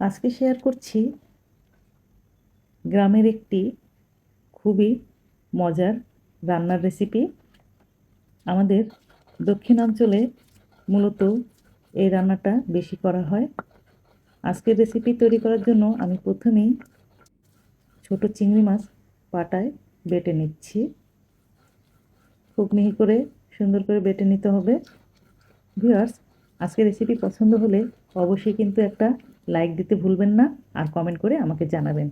আজকে শেয়ার করছি গ্রামের একটি খুবই মজার রান্নার রেসিপি আমাদের দক্ষিণাঞ্চলে মূলত এই রান্নাটা বেশি করা হয়। আজকের রেসিপি তৈরি করার জন্য আমি প্রথমেই ছোট চিংড়ি মাছ পাটায় বেটে নিচ্ছি। খুব মিহি করে সুন্দর করে বেটে নিতে হবে। ভিউয়ার্স আজকের রেসিপি পছন্দ হলে অবশ্যই কিন্তু একটা লাইক দিতে ভুলবেন না আর কমেন্ট করে আমাকে জানাবেন।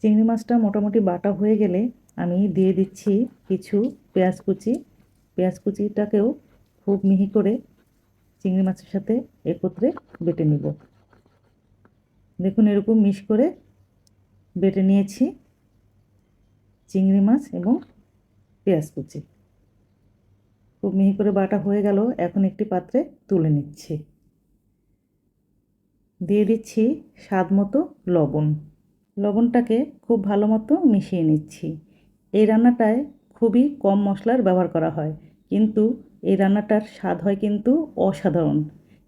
চিংড়ি মাছটা মোটামুটি বাটা হয়ে গেলে আমি দিয়ে দিচ্ছি কিছু পেঁয়াজ কুচি। পেঁয়াজ কুচিটাকেও খুব মিহি করে চিংড়ি মাছের সাথে একত্রে বেটে নিব। দেখুন এরকম মিশ করে বেটে নিয়েছি চিংড়ি মাছ এবং পেঁয়াজ কুচি। খুব মিহি করে বাটা হয়ে গেল, এখন একটি পাত্রে তুলে নিচ্ছি। দিয়ে দিচ্ছি স্বাদ মতো লবণ। লবণটাকে খুব ভালো মতো মিশিয়ে নিচ্ছি। এই রান্নাটায় খুবই কম মশলার ব্যবহার করা হয়, কিন্তু এই রান্নাটার স্বাদ হয় কিন্তু অসাধারণ।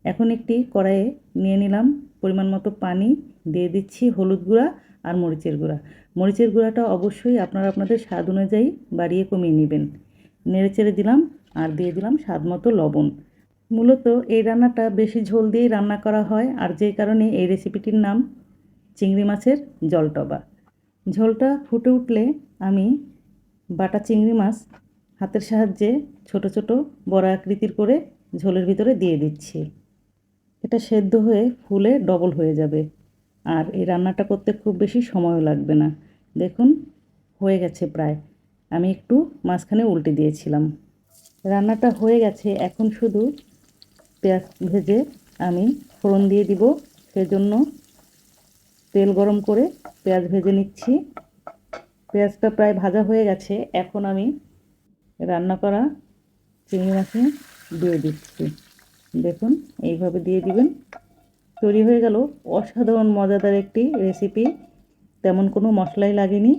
এখন একটি কড়াইয়ে নিয়ে নিলাম পরিমাণ মতো পানি, দিয়ে দিচ্ছি হলুদ গুঁড়া আর মরিচের গুঁড়া। মরিচের গুঁড়াটা অবশ্যই আপনারা আপনাদের স্বাদ অনুযায়ী বাড়িয়ে কমিয়ে নেবেন। নেড়ে চেড়ে দিলাম আর দিয়ে দিলাম স্বাদ মতো লবণ। মূলত এই রান্নাটা বেশি ঝোল দিয়েই রান্না করা হয়, আর যেই কারণে এই রেসিপিটির নাম চিংড়ি মাছের জলটবা। ঝোলটা ফুটে উঠলে আমি বাটা চিংড়ি মাছ হাতের সাহায্যে ছোট ছোট বড় আকৃতির করে ঝোলের ভিতরে দিয়ে দিচ্ছি। এটা সেদ্ধ হয়ে ফুলে ডবল হয়ে যাবে, আর এই রান্নাটা করতে খুব বেশি সময়ও লাগবে না। দেখুন, হয়ে গেছে প্রায়। আমি একটু মাঝখানে উল্টে দিয়েছিলাম। রান্নাটা হয়ে গেছে, এখন শুধু পেঁয়াজ ভেজে আমি ফোড়ন দিয়ে দিব। সেজন্য তেল গরম করে পেঁয়াজ ভেজে নিচ্ছি। পেঁয়াজটা প্রায় ভাজা হয়ে গেছে। এখন আমি রান্না করা চিংড়ি মাছে দিয়ে দিচ্ছি। দেখুন, এইভাবে দিয়ে দিবেন। তৈরি হয়ে গেল অসাধারণ, মজাদার একটি রেসিপি। তেমন কোনো মশলাই লাগেনি,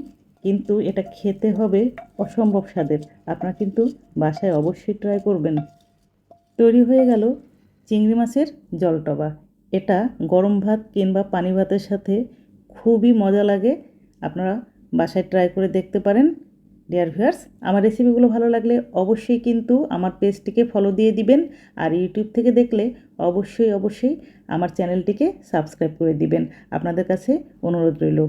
কিন্তু এটা খেতে হবে অসম্ভব স্বাদের। আপনারা কিন্তু বাসায় অবশ্যই ট্রাই করবেন। তৈরি হয়ে গেল চিংড়ি মাছের জলটবা। এটা গরম ভাত কিংবা পানি ভাতের সাথে খুবই মজা লাগে। আপনারা বাসায় ট্রাই করে দেখতে পারেন। ডিয়ার ভিউয়ার্স আমার রেসিপিগুলো ভালো লাগলে অবশ্যই কিন্তু আমার পেজটিকে ফলো দিয়ে দিবেন। আর ইউটিউব থেকে দেখলে অবশ্যই অবশ্যই আমার চ্যানেলটিকে সাবস্ক্রাইব করে দিবেন। আপনাদের কাছে অনুরোধ রইল।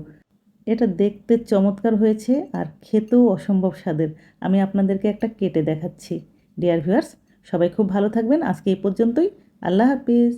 এটা দেখতে চমৎকার হয়েছে আর খেতেও অসম্ভব স্বাদের। আমি আপনাদেরকে একটা কেটে দেখাচ্ছি। ডিয়ার ভিউয়ার্স সবাই খুব ভালো থাকবেন। আজকে এই পর্যন্তই। আল্লাহ হাফিজ।